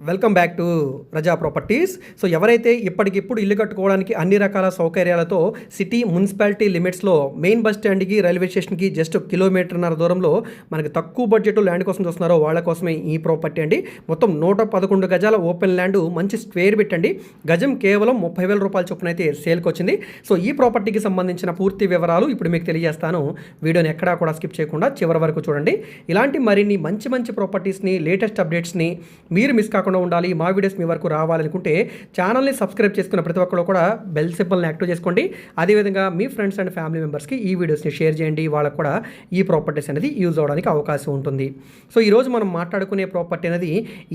Welcome back to Praja properties. So ఎవరైతే ఇప్పటికిప్పుడు ఇల్లు కట్టుకోవడానికి అన్ని రకాల సౌకర్యాలతో సిటీ మున్సిపాలిటీ లిమిట్స్లో మెయిన్ బస్ స్టాండ్కి రైల్వే స్టేషన్కి జస్ట్ కిలోమీటర్న్నర దూరంలో మనకి తక్కువ బడ్జెట్ ల్యాండ్ కోసం చూస్తున్నారో వాళ్ళ కోసమే ఈ ప్రాపర్టీ అండి. మొత్తం నూట పదకొండు గజాల ఓపెన్ ల్యాండ్ మంచి స్క్వేర్ పెట్టండి గజం కేవలం ముప్పై వేల రూపాయల చొప్పున అయితే సేల్కి వచ్చింది. సో ఈ ప్రాపర్టీకి సంబంధించిన పూర్తి వివరాలు ఇప్పుడు మీకు తెలియజేస్తాను. వీడియోని ఎక్కడా కూడా స్కిప్ చేయకుండా చివరి వరకు చూడండి. ఇలాంటి మరిన్ని మంచి మంచి ప్రాపర్టీస్ని లేటెస్ట్ అప్డేట్స్ని మీరు మిస్ కాకుండా ఉండాలి మా వీడియోస్ మీ వరకు రావాలనుకుంటే ఛానల్ని సబ్స్క్రైబ్ చేసుకున్న ప్రతి ఒక్కరు కూడా బెల్ సింబల్ని యాక్టివ్ చేసుకోండి. అదేవిధంగా మీ ఫ్రెండ్స్ అండ్ ఫ్యామిలీ మెంబర్స్కి ఈ వీడియోస్ని షేర్ చేయండి. వాళ్ళకు కూడా ఈ ప్రాపర్టీస్ అనేది యూజ్ అవడానికి అవకాశం ఉంటుంది. సో ఈరోజు మనం మాట్లాడుకునే ప్రాపర్టీ అనేది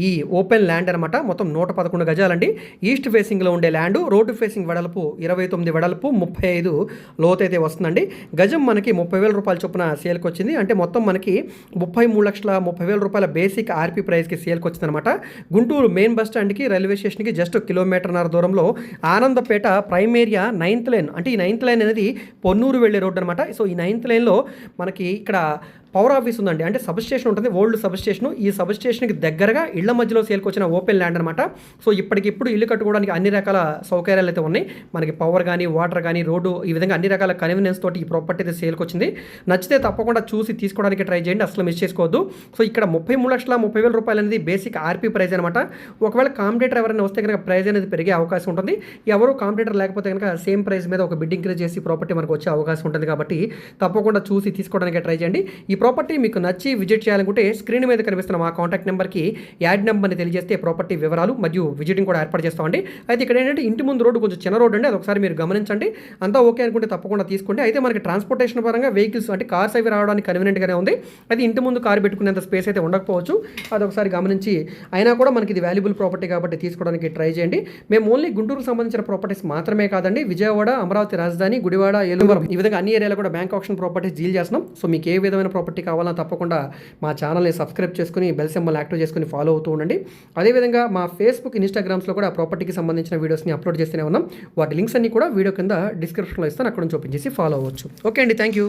ఈ ఓపెన్ ల్యాండ్ అనమాట మొత్తం నూట పదకొండు గజాలండి. ఈస్ట్ ఫేసింగ్లో ఉండే ల్యాండ్ రోడ్డు ఫేసింగ్ వెడల్పు ఇరవై తొమ్మిది వెడల్పు ముప్పై ఐదు లోతు అయితే వస్తుందండి. గజం మనకి ముప్పై వేల రూపాయల చొప్పున సేల్కి వచ్చింది. అంటే మొత్తం మనకి ముప్పై మూడు లక్షల ముప్పై వేల రూపాయల బేసిక్ ఆర్పీ ప్రైస్కి సేల్కి వచ్చిందనమాట గుంటూరు మెయిన్ బస్ స్టాండ్కి రైల్వే స్టేషన్కి జస్ట్ కిలోమీటర్న్నర దూరంలో Anandpet prime area ninth line. అంటే ఈ నైన్త్ లైన్ అనేది పొన్నూరు వెళ్ళే రోడ్ అనమాట సో ఈ నైన్త్ లైన్లో మనకి ఇక్కడ పవర్ ఆఫీస్ ఉందండి. అంటే సబ్స్టేషన్ ఉంటుంది. ఓల్డ్ సబ్స్టేషన్ ఈ సబ్స్టేషన్కి దగ్గరగా ఇళ్ళ మధ్యలో సేల్కొచ్చిన ఓపెన్ ల్యాండ్ అనమాట సో ఇప్పటికిప్పుడు ఇల్లు కట్టుకోవడానికి అన్ని రకాల సౌకర్యాలు అయితే ఉన్నాయి. మనకి పవర్ కానీ వాటర్ కానీ రోడ్డు ఈ విధంగా అన్ని రకాల కన్వీనియన్స్ తోటి ఈ ప్రాపర్టీ అయితే సేల్కొచ్చింది. నచ్చితే తప్పకుండా చూసి తీసుకోవడానికి ట్రై చేయండి. అసలు మిస్ చేసుకోవద్దు. సో ఇక్కడ ముప్పై మూడు లక్షల ముప్పై వేల రూపాయలు అనేది బేసిక్ ఆర్పీ ప్రైజ్ అనమాట ఒకవేళ కాంపిటేటర్ ఎవరైనా వస్తే కనుక ప్రైజ్ అనేది పెరిగే అవకాశం ఉంటుంది. ఎవరు కాంపిటేటర్ లేకపోతే కనుక సేమ్ ప్రైస్ మీద ఒక బిడ్ ఇంక్రీజ్ చేసి ప్రాపర్టీ మనకు వచ్చే అవకాశం ఉంటుంది కాబట్టి తప్పకుండా చూసి తీసుకోవడానికి ట్రై చేయండి. ఈ ప్రాపర్టీ మీకు నచ్చి విజిట్ చేయాలనుకుంటే స్క్రీన్ మీద కనిపిస్తున్న మా కాంటాక్ట్ నెంబర్కి యాడ్ నెంబర్ని తెలియజేస్తే ప్రాపర్టీ వివరాలు మరియు విజిటింగ్ కూడా ఏర్పాటు చేస్తామండి. అయితే ఇక్కడ ఏంటంటే ఇంటి ముందు రోడ్డు కొంచెం చిన్న రోడ్డు అండి అది ఒకసారి మీరు గమనించండి. అంతా ఓకే అనుకుంటే తప్పకుండా తీసుకోండి. అయితే మనకి ట్రాన్స్పోర్టేషన్ పరంగా వెహికల్స్ అంటే కార్స్ అవి రావడానికి కన్వీనియంట్గానే ఉంది. అది ఇంటి ముందు కారు పెట్టుకునేంత స్పేస్ అయితే ఉండకపోవచ్చు. అది ఒకసారి గమనించి అయినా కూడా మనకి ఇది వాల్యుబుల్ ప్రాపర్టీ కాబట్టి తీసుకోవడానికి ట్రై చేయండి. మేము ఓన్లీ గుంటూరుకు సంబంధించిన ప్రాపర్టీస్ మాత్రమే కాదండి విజయవాడ అమరావతి రాజధాని గుడివాడ ఏలువరం ఈ విధంగా అన్ని ఏరియాలో కూడా బ్యాంక్ ఆప్షన్ ప్రాపర్టీస్ డీల్ చేస్తున్నాం. సో మీకు ఏ విధమైన ప్రాపర్టీ కావాలన్నా తప్పకుండా మా ఛానల్ని సబ్స్క్రైబ్ చేసుకుని బెల్ సింబల్ యాక్టివ్ చేసుకుని ఫాలో అవుతూ ఉండండి. అదేవిధంగా మా ఫేస్బుక్ ఇన్స్టాగ్రామ్స్లో కూడా ప్రాపర్టీకి సంబంధించిన వీడియోస్ని అప్లోడ్ చేస్తూనే ఉన్నాం. వాటి లింక్స్ అన్ని కూడా వీడియో కింద డిస్క్రిప్షన్లో ఇస్తాను. అక్కడ నుంచి ఓపెన్ చేసి ఫాలో అవ్వచ్చు. ఓకే అండి థ్యాంక్ యూ